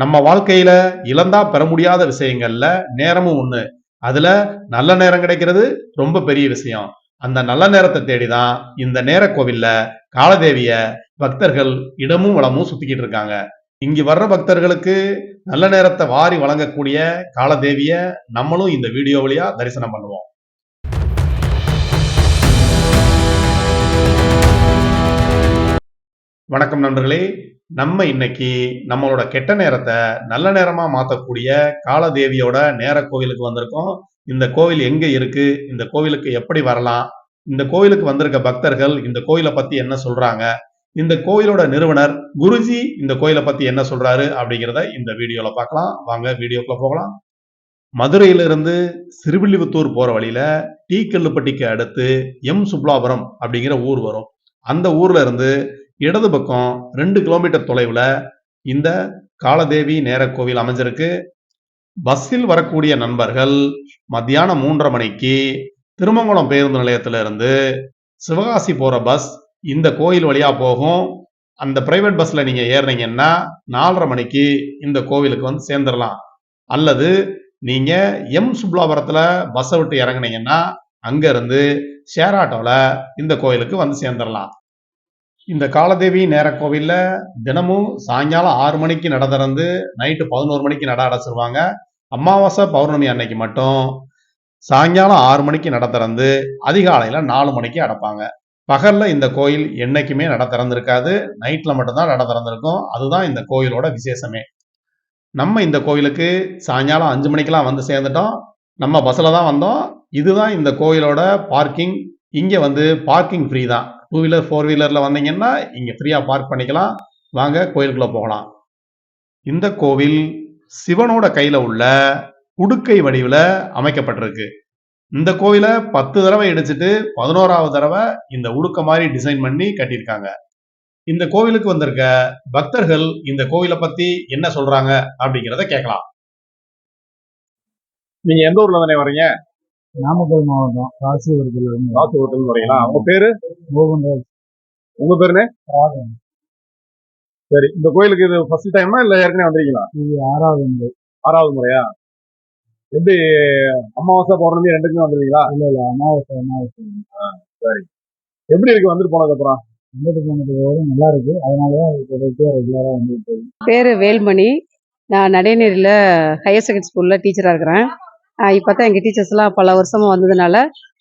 நம்ம வாழ்க்கையில இழந்தா பெற முடியாத விஷயங்கள்ல நேரமும் ஒண்ணு. அதுல நல்ல நேரம் கிடைக்கிறது ரொம்ப பெரிய விஷயம். அந்த நல்ல நேரத்தை தேடிதான் இந்த நேர கோவில்ல காலதேவிய பக்தர்கள் இடமும் வளமும் சுத்திக்கிட்டு இருக்காங்க. இங்கு வர்ற பக்தர்களுக்கு நல்ல நேரத்தை வாரி வழங்கக்கூடிய காலதேவிய நம்மளும் இந்த வீடியோ வழியா தரிசனம் பண்ணுவோம். வணக்கம் நண்பர்களே. நம்ம இன்னைக்கு நம்மளோட கெட்ட நேரத்தை நல்ல நேரமா மாத்தக்கூடிய காலதேவியோட நேர கோவிலுக்கு வந்திருக்கோம். இந்த கோவில் எங்க இருக்கு? இந்த கோவிலுக்கு எப்படி வரலாம்? இந்த கோவிலுக்கு வந்திருக்க பக்தர்கள் இந்த கோயிலை பத்தி என்ன சொல்றாங்க? இந்த கோயிலோட நிறுவனர் குருஜி இந்த கோயிலை பத்தி என்ன சொல்றாரு அப்படிங்கிறத இந்த வீடியோல பார்க்கலாம். வாங்க வீடியோக்குள்ள போகலாம். மதுரையிலிருந்து சிறுவில்லிபுத்தூர் போற வழியில டீ கல்லுப்பட்டிக்கு அடுத்து எம் சுப்லாபுரம் அப்படிங்கிற ஊர் வரும். அந்த ஊர்ல இருந்து இடது பக்கம் ரெண்டு கிலோமீட்டர் தொலைவில் இந்த காலதேவி நேர கோவில் அமைஞ்சிருக்கு. பஸ்ஸில் வரக்கூடிய நண்பர்கள் மத்தியானம் மூன்றரை மணிக்கு திருமங்கலம் பேருந்து நிலையத்திலிருந்து சிவகாசி போகிற பஸ் இந்த கோயில் வழியா போகும். அந்த பிரைவேட் பஸ்ஸில் நீங்கள் ஏறினீங்கன்னா நாலரை மணிக்கு இந்த கோவிலுக்கு வந்து சேர்ந்துடலாம் அல்லது நீங்கள் எம் சுப்லாபுரத்தில் பஸ்ஸை விட்டு இறங்குனீங்கன்னா அங்கேருந்து ஷேர் ஆட்டோவில் இந்த கோயிலுக்கு வந்து சேர்ந்துடலாம் இந்த காலதேவி நேர தினமும் சாயங்காலம் ஆறு மணிக்கு நட திறந்து நைட்டு பதினோரு மணிக்கு நட அடைச்சிருவாங்க. அமாவாசை பௌர்ணமி அன்னைக்கு மட்டும் சாயங்காலம் ஆறு மணிக்கு நட திறந்து அதிகாலையில் நாலு மணிக்கு அடைப்பாங்க. பகல்ல இந்த கோயில் என்னைக்குமே நட திறந்திருக்காது. நைட்டில் மட்டும்தான் நட திறந்திருக்கும். அதுதான் இந்த கோயிலோட விசேஷமே. நம்ம இந்த கோயிலுக்கு சாயங்காலம் அஞ்சு மணிக்கெல்லாம் வந்து சேர்ந்துட்டோம். நம்ம பஸ்ஸில் தான் வந்தோம். இதுதான் இந்த கோயிலோட பார்க்கிங். இங்கே வந்து பார்க்கிங் ஃப்ரீ தான். டூ வீலர் ஃபோர் வீலரில் வந்தீங்கன்னா இங்கே ஃப்ரீயாக பார்க் பண்ணிக்கலாம். வாங்க கோயிலுக்குள்ளே போகலாம். இந்த கோவில் சிவனோட கையில் உள்ள உடுக்கை வடிவில் அமைக்கப்பட்டிருக்கு. இந்த கோவிலை பத்து தடவை இடிச்சிட்டு பதினோராவது தடவை இந்த உடுக்க மாதிரி டிசைன் பண்ணி கட்டியிருக்காங்க. இந்த கோவிலுக்கு வந்திருக்க பக்தர்கள் இந்த கோவிலை பத்தி என்ன சொல்றாங்க அப்படிங்கிறத கேட்கலாம். நீங்க எந்த ஊர்ல தானே வரீங்க நாமக்கல் மாவட்டம் ராசிபுரத்தில் இருந்து ராசிபுரத்துல வரீங்களா? உங்க பேரு? மோகன்ராஜ் உங்க பேருனே? ராகவன். சரி இந்த கோயிலுக்கு இது ஃபர்ஸ்ட் டைமா இல்ல ஏற்கனவே வந்திருக்கீங்களா? இது ஆறாவது முறை. ஆறாவது முறையா? எப்படி அமாவாசை பௌர்ணமி ரெண்டுக்குமே வந்துருக்கீங்களா? இல்ல இல்ல அமாவாசை அமாவாசை. எப்படி இருக்கு வந்துட்டு போனதுக்கு அப்புறம்? வந்துட்டு போனது நல்லா இருக்கு. அதனால தொடர்ந்து ரெகுலரா வந்துட்டு. பேர் வேல்மணி. நான் நடைநேரியில் ஹையர் செகண்டரி ஸ்கூலில் டீச்சராக இருக்கிறேன். இப்போ தான் எங்கள் டீச்சர்ஸ்லாம் பல வருஷமாக வந்ததுனால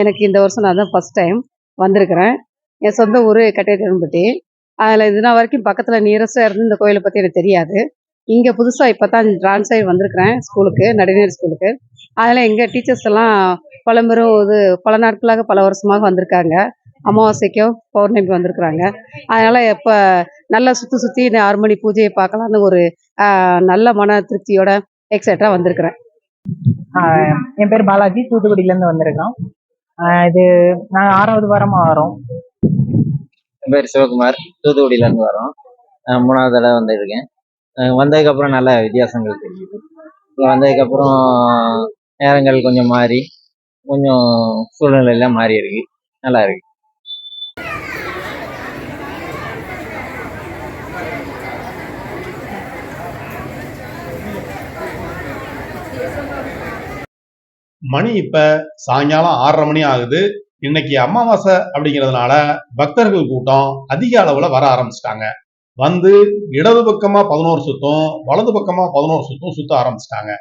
எனக்கு இந்த வருஷம் நான் தான் ஃபஸ்ட் டைம் வந்திருக்கிறேன். என் சொந்த ஊர் கட்டையத்தன்பட்டி அதில் இதுனா வரைக்கும் பக்கத்தில் நியரஸ்டாக இருந்து இந்த கோயிலை பற்றி எனக்கு தெரியாது. இங்கே புதுசாக இப்போ தான் ட்ரான்ஸ்ஃபர் வந்திருக்கிறேன் ஸ்கூலுக்கு நடுநீர் ஸ்கூலுக்கு. அதில் எங்கள் டீச்சர்ஸ் எல்லாம் பல இது பல நாட்களாக பல வருஷமாக வந்திருக்காங்க. அமாவாசைக்கும் பௌர்ணமி வந்திருக்கிறாங்க. அதனால் இப்போ நல்லா சுற்றி சுற்றி இந்த ஆறு மணி பூஜையை பார்க்கலான்னு ஒரு நல்ல மன திருப்தியோட எக்ஸெட்ரா வந்திருக்கிறேன். என் பேர் பாலாஜி. தூத்துக்குடியிலேருந்து வந்திருக்கோம். இது நாங்கள் ஆறாவது வாரமாக வரோம். என் பேர் சிவகுமார். தூத்துக்குடியில இருந்து வரோம். மூணாவது தடவை வந்திருக்கேன். வந்ததுக்கப்புறம் நல்ல வித்தியாசங்கள் தெரியுது. வந்ததுக்கப்புறம் நேரங்கள் கொஞ்சம் மாறி கொஞ்சம் சூழ்நிலையெல்லாம் மாறி இருக்கு. நல்லா இருக்கு. மணி இப்ப சாயங்காலம் ஆறரை மணி ஆகுது. இன்னைக்கு அமாவாசை அப்படிங்கிறதுனால பக்தர்கள் கூட்டம் அதிக அளவுல வர ஆரம்பிச்சிட்டாங்க. வந்து இடது பக்கமா பதினோரு சுத்தம் வலது பக்கமா பதினோரு சுத்தம் சுத்த ஆரம்பிச்சிட்டாங்க.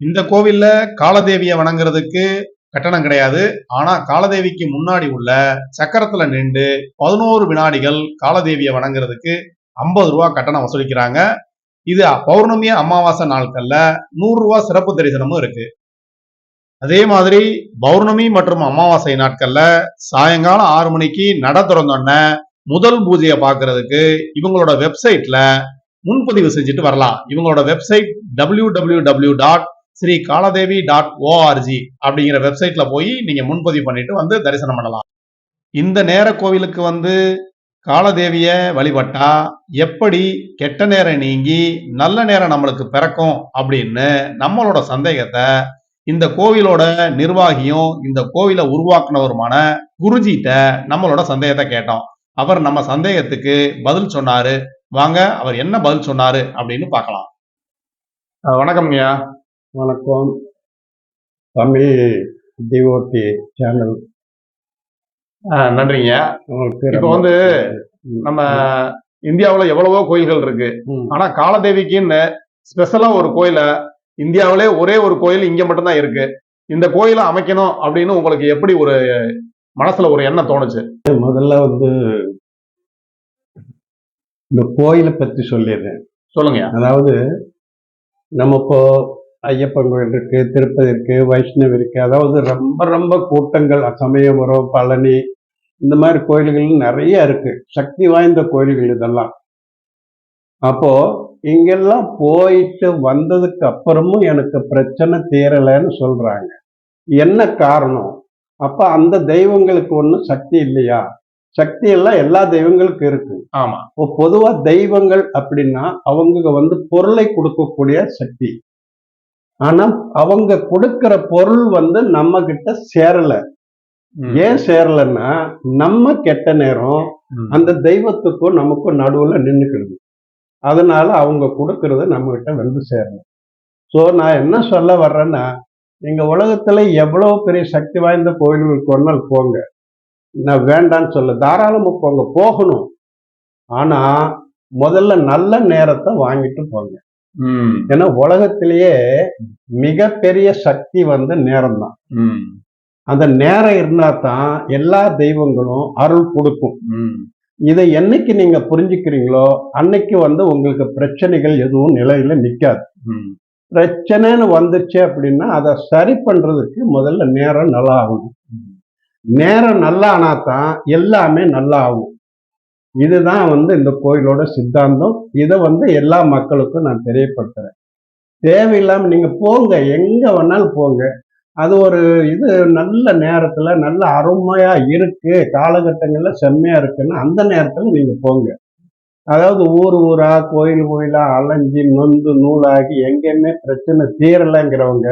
இந்த கோவில்ல காலதேவியை வணங்குறதுக்கு கட்டணம் கிடையாது. ஆனா காலதேவிக்கு முன்னாடி உள்ள சக்கரத்துல நின்று பதினோரு வினாடிகள் காலதேவியை வணங்குறதுக்கு ஐம்பது ரூபா கட்டணம் வசூலிக்கிறாங்க. இது பௌர்ணமி அமாவாசை நாட்கள்ல நூறு ரூபா சிறப்பு தரிசனமும் இருக்கு. அதே மாதிரி பௌர்ணமி மற்றும் அமாவாசை நாட்கள்ல சாயங்காலம் ஆறு மணிக்கு நட திறந்தோடனே முதல் பூஜையை பார்க்கறதுக்கு இவங்களோட வெப்சைட்ல முன்பதிவு செஞ்சுட்டு வரலாம். இவங்களோட website W W W dot Sri Kaladevi dot ORG அப்படிங்கிற வெப்சைட்ல போய் நீங்க முன்பதிவு பண்ணிட்டு வந்து தரிசனம் பண்ணலாம். இந்த நேர கோவிலுக்கு வந்து காலதேவிய வழிபட்டா எப்படி கெட்ட நேரம் நீங்கி நல்ல நேரம் நம்மளுக்கு பிறக்கும் அப்படின்னு நம்மளோட சந்தேகத்தை இந்த கோவிலோட நிர்வாகியும் இந்த கோவிலை உருவாக்குனவருமான குருஜிட்ட நம்மளோட சந்தேகத்தை கேட்டோம். அவர் நம்ம சந்தேகத்துக்கு பதில் சொன்னாரு. வாங்க அவர் என்ன பதில் சொன்னாரு அப்படின்னு பார்க்கலாம். அஹ் வணக்கம்ங்கய்யா வணக்கம். Tamil DOT channel. உங்களுக்கு இப்போ வந்து நம்ம இந்தியாவுல எவ்வளவோ கோயில்கள் இருக்கு. ஆனா காலதேவிக்குன்னு ஸ்பெஷலா ஒரு கோயில இந்தியாவிலே ஒரே ஒரு கோயில் இங்க மட்டும்தான் இருக்கு. இந்த கோயிலை அமைக்கணும் அப்படின்னு உங்களுக்கு எப்படி ஒரு மனசுல ஒரு எண்ணம் தோணுச்சு? முதல்ல வந்து இந்த கோயிலை பத்தி சொல்லிடுறேன். சொல்லுங்கய்யா அதாவது நம்ம இப்போ ஐயப்பன் கோயில் இருக்கு திருப்பதி இருக்கு வைஷ்ணவ் இருக்கு. அதாவது ரொம்ப ரொம்ப கூட்டங்கள் சமயபுரம் பழனி இந்த மாதிரி கோயில்கள் நிறைய இருக்கு. சக்தி வாய்ந்த கோயில்கள் இதெல்லாம். அப்போ இங்கெல்லாம் போயிட்டு வந்ததுக்கு அப்புறமும் எனக்கு பிரச்சனை தீரலைன்னு சொல்றாங்க. என்ன காரணம்? அப்ப அந்த தெய்வங்களுக்கு ஒன்றும் சக்தி இல்லையா? சக்தி எல்லாம் எல்லா தெய்வங்களுக்கும் இருக்கு ஆமா. இப்போ பொதுவா தெய்வங்கள் அப்படின்னா அவங்க வந்து பொருளை கொடுக்கக்கூடிய சக்தி. ஆனா அவங்க கொடுக்கிற பொருள் வந்து நம்ம கிட்ட சேரல. ஏன் சேரலன்னா நம்ம கெட்ட நேரம். அந்த தெய்வத்துக்கும் நமக்கும் நடுவுல நின்னுக்கிடுது. அதனால அவங்க கொடுக்கறது நம்ம கிட்ட வந்து சேரணும் ஸோ நான் என்ன சொல்ல வர்றேன்னா நீங்க உலகத்துல எவ்வளவு பெரிய சக்தி வாய்ந்த கோயில்களுக்கு ஒன்றால் போங்க நான் வேண்டான்னு சொல்ல தாராளமா போங்க போகணும் ஆனா முதல்ல நல்ல நேரத்தை வாங்கிட்டு போங்க. ஏன்னா உலகத்திலேயே மிகப்பெரிய சக்தி வந்து நேரம் தான் ம். அந்த நேரம் இருந்தா தான் எல்லா தெய்வங்களும் அருள் கொடுக்கும். இதை என்னைக்கு நீங்க புரிஞ்சுக்கிறீங்களோ அன்னைக்கு வந்து உங்களுக்கு பிரச்சனைகள் எதுவும் நிலையில நிக்காது. ம். பிரச்சனைன்னு வந்துச்சு அப்படின்னா அதை சரி பண்றதுக்கு முதல்ல நேரம் நல்லா ஆகணும் நேரம் நல்லா ஆனா தான் எல்லாமே நல்லா ஆகும் இதுதான் வந்து இந்த கோயிலோட சித்தாந்தம். இதை வந்து எல்லா மக்களுக்கும் நான் தெரியப்படுத்துறேன். தேவையில்லாம நீங்க போங்க. எங்க வேணாலும் போங்க. அது ஒரு இது நல்ல நேரத்தில் நல்ல அருமையாக இருக்கு. காலகட்டங்களில் செம்மையாக இருக்குன்னு அந்த நேரத்தில் நீங்கள் போங்க. அதாவது ஊர் ஊராக கோயில் கோயிலாக அலைஞ்சு நொந்து நூலாகி எங்கேயுமே பிரச்சனை தீரலைங்கிறவங்க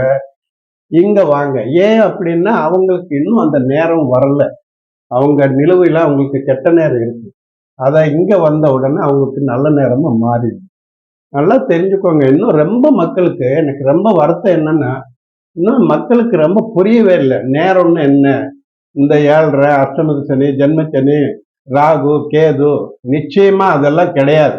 இங்கே வாங்க. ஏன் அப்படின்னா அவங்களுக்கு இன்னும் அந்த நேரம் வரல. அவங்க நிலுவையில் அவங்களுக்கு கெட்ட நேரம் இருக்கு. அதை இங்கே வந்த உடனே அவங்களுக்கு நல்ல நேரமாக மாறிடும். நல்லா தெரிஞ்சுக்கோங்க. இன்னும் ரொம்ப மக்களுக்கு எனக்கு ரொம்ப வருத்தம் என்னன்னா இன்னும் மக்களுக்கு ரொம்ப புரியவே இல்லை. நேரம்னு என்ன? இந்த ஏழரை அஷ்டமதி சனி ஜென்மச்சனி ராகு கேது நிச்சயமா அதெல்லாம் கிடையாது.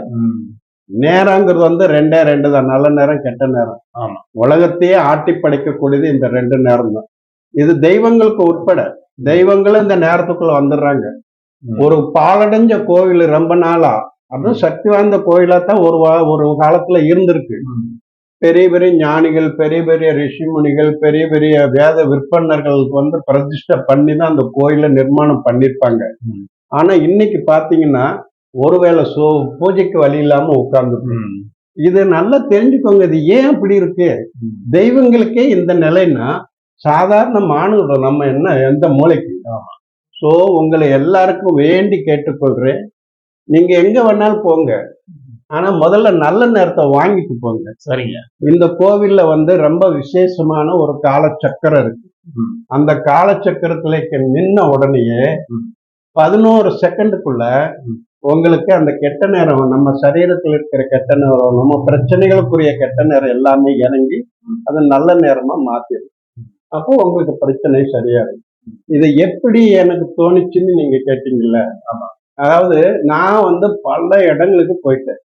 நேரங்கிறது வந்து ரெண்டே ரெண்டு தான். நல்ல நேரம் கெட்ட நேரம். ஆமா. உலகத்தையே ஆட்டி படைக்கக்கூடியது இந்த ரெண்டு நேரம் தான். இது தெய்வங்களுக்கு உட்பட. தெய்வங்களும் இந்த நேரத்துக்குள்ள வந்துடுறாங்க. ஒரு பாலடைஞ்ச கோவில் ரொம்ப நாளா அதுவும் சக்தி வாய்ந்த கோயிலா தான் ஒரு ஒரு காலத்துல இருந்திருக்கு. பெரிய பெரிய ஞானிகள் பெரிய பெரிய ரிஷிமுனிகள் பெரிய பெரிய வேத விற்பனர்கள் வந்து பிரதிஷ்டை பண்ணி தான் அந்த கோயிலை நிர்மாணம் பண்ணிருப்பாங்க. ம். ஆனா இன்னைக்கு பாத்தீங்கன்னா ஒருவேளை சோ பூஜைக்கு வழி இல்லாம உட்கார்ந்து. இது நல்லா தெரிஞ்சுக்கோங்க இது ஏன் அப்படி இருக்கு. தெய்வங்களுக்கே இந்த நிலைன்னா சாதாரண மாணவர்கள் நம்ம என்ன எந்த மூளைக்கு? ஸோ உங்களை எல்லாருக்கும் வேண்டி கேட்டுக்கொள்றேன். நீங்க எங்க வேணாலும் போங்க. ஆனா முதல்ல நல்ல நேரத்தை வாங்கிட்டு போங்க. சரிங்க. இந்த கோவில்ல வந்து ரொம்ப விசேஷமான ஒரு காலச்சக்கரம் இருக்கு. அந்த காலச்சக்கரத்துல நின்ன உடனேயே. பதினோரு செகண்டுக்குள்ள. உங்களுக்கு அந்த கெட்ட நேரம் நம்ம சரீரத்தில் இருக்கிற கெட்ட நேரம் நம்ம பிரச்சனைகளுக்குரிய கெட்ட நேரம் எல்லாமே இறங்கி அது நல்ல நேரமா மாத்திடும் அப்போ உங்களுக்கு பிரச்சனை சரியாகும். இது எப்படி எனக்கு தோணுச்சுன்னு நீங்க கேட்டீங்கல்ல. அதாவது நான் வந்து பல இடங்களுக்கு போயிட்டேன்.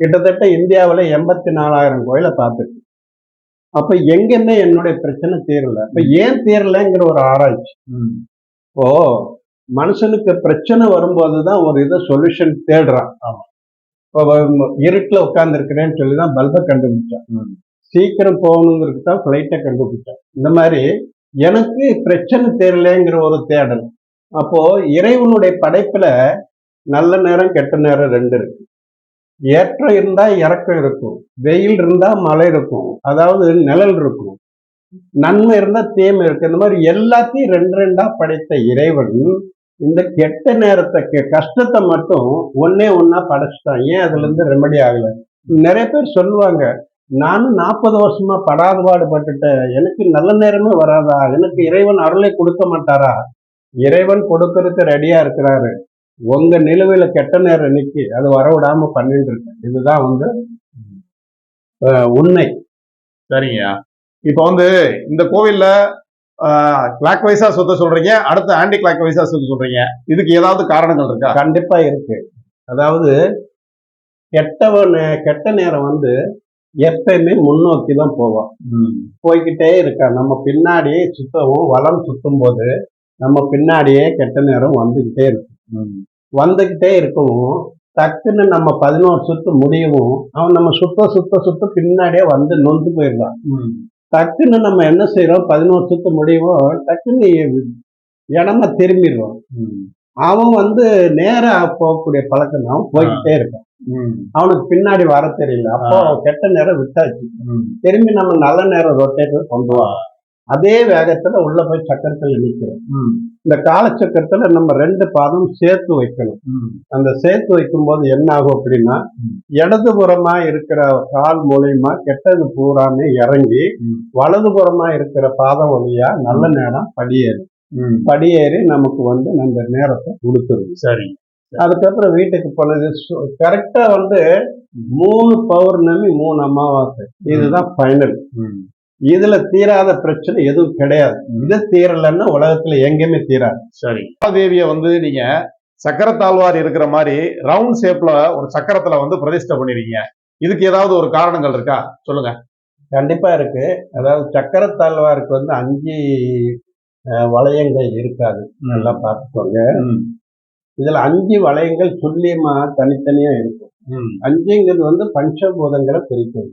கிட்டத்தட்ட இந்தியாவுல எண்பத்தி நாலாயிரம் கோயிலை பார்த்துருக்கேன் அப்ப எங்கேயுமே என்னுடைய பிரச்சனை தீரல. அப்ப ஏன் தீரலைங்கிற ஒரு ஆராய்ச்சி. இப்போ மனுஷனுக்கு பிரச்சனை வரும்போது தான் ஒரு இதை சொல்யூஷன் தேடுறான். இப்போ இருட்டுல உட்கார்ந்து இருக்கிறேன்னு சொல்லி தான் பல்பை கண்டுபிடிச்சான். சீக்கிரம் போகணுங்கிறதுக்கு தான் ஃப்ளைட்டை கண்டுபிடிச்சான். இந்த மாதிரி எனக்கு பிரச்சனை தெரியலங்கிற ஒரு தேடல். அப்போ இறைவனுடைய படைப்புல நல்ல நேரம் கெட்ட நேரம் ரெண்டு இருக்கு. ஏற்றம் இருந்தா இறக்கம் இருக்கும். வெயில் இருந்தா மழை இருக்கும். அதாவது நிழல் இருக்கும். நன்மை இருந்தா தீமை இருக்கு இந்த மாதிரி எல்லாத்தையும் ரெண்டு ரெண்டா படைத்த இறைவன் இந்த கெட்ட நேரத்தை கெ- கஷ்டத்தை மட்டும் ஒன்னே ஒன்னா படைச்சிட்டான். ஏன் அதுல இருந்து ரெமடி ஆகல? நிறைய பேர் சொல்லுவாங்க நானும் நாற்பது வருஷமா படாத பாடுபட்டுட்டேன். எனக்கு நல்ல நேரமே வராதா? எனக்கு இறைவன் அருளை கொடுக்க மாட்டாரா? இறைவன் கொடுக்கறதுக்கு ரெடியா இருக்கிறாரு. உங்க நிலுவையில கெட்ட நேரம் நிக்கி அது வரவிடாம பண்ணிட்டு இருக்கு. இதுதான் வந்து உண்மை. சரிங்கய்யா இப்போ வந்து இந்த கோவில்ல கிளாக் வைஸா சுத்த சொல்றீங்க அடுத்து ஆன்டி கிளாக் வைஸா சுத்த சொல்றீங்க. இதுக்கு ஏதாவது காரணங்கள் இருக்கா? கண்டிப்பா இருக்கு. அதாவது கெட்டவன் கெட்ட நேரம் வந்து எப்பயுமே முன்னோக்கி தான் போவோம். போய்கிட்டே இருக்கா. நம்ம பின்னாடியே சுத்தவும் வலம் சுத்தும் போது நம்ம பின்னாடியே கெட்ட நேரம் வந்துகிட்டே இருக்கு வந்துகிட்டே இருக்கவும் டக்குன்னு நம்ம பதினோரு சுத்து முடியவும் அவன் நம்ம சுத்த சுத்த சுத்த பின்னாடியே வந்து நொந்து போயிடுறான் டக்குன்னு நம்ம என்ன செய்யறோம் பதினோரு சுத்து முடியவும் டக்குன்னு இடமா திரும்பிடுறோம் அவன் வந்து நேரா போகக்கூடிய பழக்கம் அவன் போய்கிட்டே இருக்கான் அவனுக்கு பின்னாடி வர தெரியல. அப்போ கெட்ட நேரம் விட்டாச்சு. திரும்பி நம்ம நல்ல நேரம் ரொட்டேட்டர் கொண்டு வரோம் அதே வேகத்துல உள்ள போய் சக்கரத்துல நிக்கிறோம் இந்த காலச்சக்கரத்துல நம்ம ரெண்டு பாதம் சேர்த்து வைக்கணும். அந்த சேர்த்து வைக்கும்போது என்ன ஆகும் அப்படின்னா இடதுபுறமா இருக்கிற கால் மூலியமா கெட்டது பூராமே இறங்கி வலதுபுறமா இருக்கிற பாதம் வழியா நல்ல நேரம் படியேறும். படியேறி நமக்கு வந்து நம்ம நேரத்தை கொடுத்துருது சரி. அதுக்கப்புறம் வீட்டுக்கு போனது கரெக்டா வந்து மூணு பௌர்ணமி மூணு அமாவாசை. இதுதான் ஃபைனல் இதுல தீராத பிரச்சனை எதுவும் கிடையாது. இது தீரலைன்னா உலகத்துல எங்கேயுமே தீராது. சரி. தேவிய வந்து நீங்க சக்கரத்தாழ்வார் இருக்கிற மாதிரி ரவுண்ட் ஷேப்ல ஒரு சக்கரத்துல வந்து பிரதிஷ்டை பண்ணிருக்கீங்க. இதுக்கு ஏதாவது ஒரு காரணங்கள் இருக்கா? சொல்லுங்க. கண்டிப்பா இருக்கு. அதாவது சக்கரத்தாழ்வாருக்கு வந்து அஞ்சு வளையங்கள் இருக்காது. நல்லா பார்த்துக்கோங்க. இதுல அஞ்சு வளையங்கள் துல்லியமா தனித்தனியா இருக்கும். அஞ்சுங்கிறது வந்து பஞ்சபூதங்களை பிரிக்குது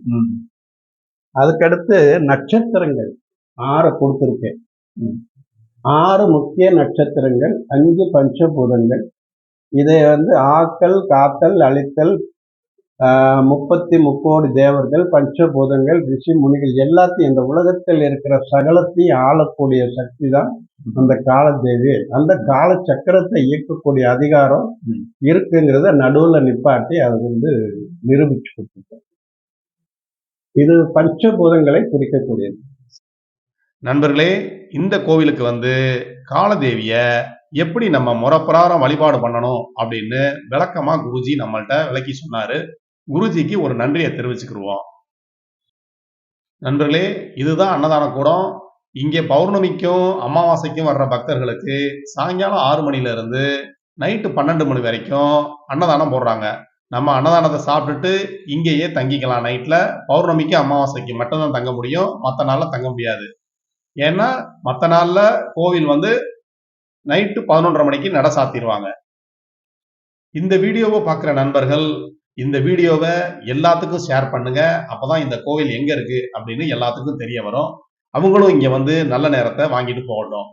அதுக்கடுத்து நட்சத்திரங்கள். ஆறு கொடுத்துருக்கேன். ஆறு முக்கிய நட்சத்திரங்கள் அஞ்சு பஞ்சபூதங்கள். இதை வந்து ஆக்கல் காத்தல் அழித்தல் முப்பத்தி முக்கோடி தேவர்கள் பஞ்சபூதங்கள் ரிஷி முனிகள் எல்லாத்தையும் இந்த உலகத்தில் இருக்கிற சகலத்தையும் ஆளக்கூடிய சக்தி தான் அந்த காலதேவி. அந்த கால சக்கரத்தை இயக்கக்கூடிய அதிகாரம் இருக்குங்கிறத நடுவுல நிப்பாட்டி அது வந்து நிரூபிச்சு கொடுத்துருக்கோம் இது பஞ்சபூதங்களை குறிக்கக்கூடியது. நண்பர்களே இந்த கோவிலுக்கு வந்து காலதேவிய எப்படி நம்ம முறப்பிராரம் வழிபாடு பண்ணணும் அப்படின்னு விளக்கமா குருஜி நம்மள்ட்ட விளக்கி சொன்னாரு. குருஜிக்கு ஒரு நன்றியை தெரிவிச்சுக்கிருவோம். நண்பர்களே இதுதான் அன்னதான கூடம். இங்கே பௌர்ணமிக்கும் அமாவாசைக்கும் வர்ற பக்தர்களுக்கு சாயங்காலம் ஆறு மணில இருந்து நைட்டு பன்னெண்டு மணி வரைக்கும் அன்னதானம் போடுறாங்க. நம்ம அன்னதானத்தை சாப்பிட்டுட்டு இங்கேயே தங்கிக்கலாம். நைட்டில் பௌர்ணமிக்கு அமாவாசைக்கு மட்டும்தான் தங்க முடியும். மற்ற நாளில் தங்க முடியாது. ஏன்னா மற்ற நாளில் கோவில் வந்து நைட்டு பதினொன்றரை மணிக்கு நட சாத்திடுவாங்க இந்த வீடியோவை பார்க்குற நண்பர்கள் இந்த வீடியோவை எல்லாத்துக்கும் ஷேர் பண்ணுங்க. அப்போதான் இந்த கோவில் எங்கே இருக்கு அப்படின்னு எல்லாத்துக்கும் தெரிய வரும். அவங்களும் இங்கே வந்து நல்ல நேரத்தை வாங்கிட்டு போகட்டும்.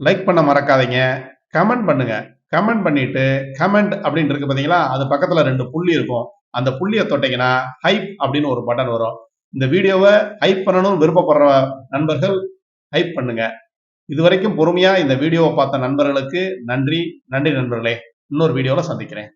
லைக் பண்ண மறக்காதீங்க. கமெண்ட் பண்ணுங்க. கமெண்ட் பண்ணிட்டு கமெண்ட் அப்படின்னு இருக்கு பார்த்தீங்களா அது பக்கத்தில் ரெண்டு புள்ளி இருக்கும். அந்த புள்ளியை தொட்டிங்கன்னா ஹைப் அப்படின்னு ஒரு பட்டன் வரும். இந்த வீடியோவை ஹைப் பண்ணணும்னு விருப்பப்படுற நண்பர்கள் ஹைப் பண்ணுங்க. இதுவரைக்கும் பொறுமையாக இந்த வீடியோவை பார்த்த நண்பர்களுக்கு நன்றி. நன்றி நண்பர்களே. இன்னொரு வீடியோவில் சந்திக்கிறேன்.